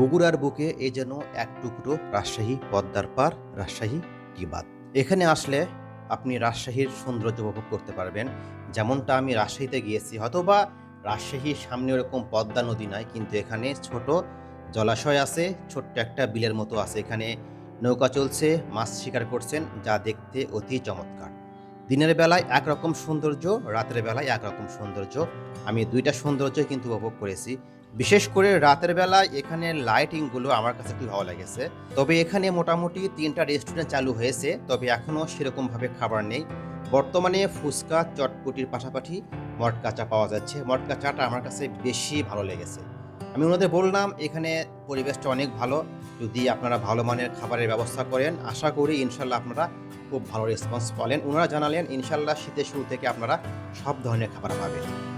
বগুড়ার বুকে এ যেন এক টুকরো রাজশাহী পদ্মার পার, রাজশাহী টিবাদ এখানে আসলে আপনি রাজশাহীর সৌন্দর্য উপভোগ করতে পারবেন। যেমনটা আমি রাজশাহীতে গিয়েছি, হয়তোবা রাজশাহীর সামনে ওরকম পদ্মা নদী নাই, কিন্তু এখানে ছোট জলাশয় আছে, ছোট্ট একটা বিলের মতো আছে। এখানে নৌকা চলছে, মাছ শিকার করছেন, যা দেখতে অতি চমৎকার। দিনের বেলায় একরকম সৌন্দর্য, রাতের বেলায় একরকম সৌন্দর্য। আমি দুইটা সৌন্দর্য কিন্তু উপভোগ করেছি। বিশেষ করে রাতের বেলায় এখানে লাইটিংগুলো আমার কাছে একটু ভালো লেগেছে। তবে এখানে মোটামুটি তিনটা রেস্টুরেন্ট চালু হয়েছে, তবে এখনও সেরকমভাবে খাবার নেই। বর্তমানে ফুচকা, চটপটির পাশাপাশি মটকা চা পাওয়া যাচ্ছে। মটকা চাটা আমার কাছে বেশি ভালো লেগেছে। আমি ওনাদের বললাম, এখানে পরিবেশটা অনেক ভালো। যদি আপনারা ভালো মানের খাবারের ব্যবস্থা করেন, আশা করি ইনশাল্লাহ আপনারা খুব ভালো রেসপন্স পালেন ওনারা জানালেন, ইনশাল্লাহ শীতের শুরু থেকে আপনারা সব ধরনের খাবার পাবেন।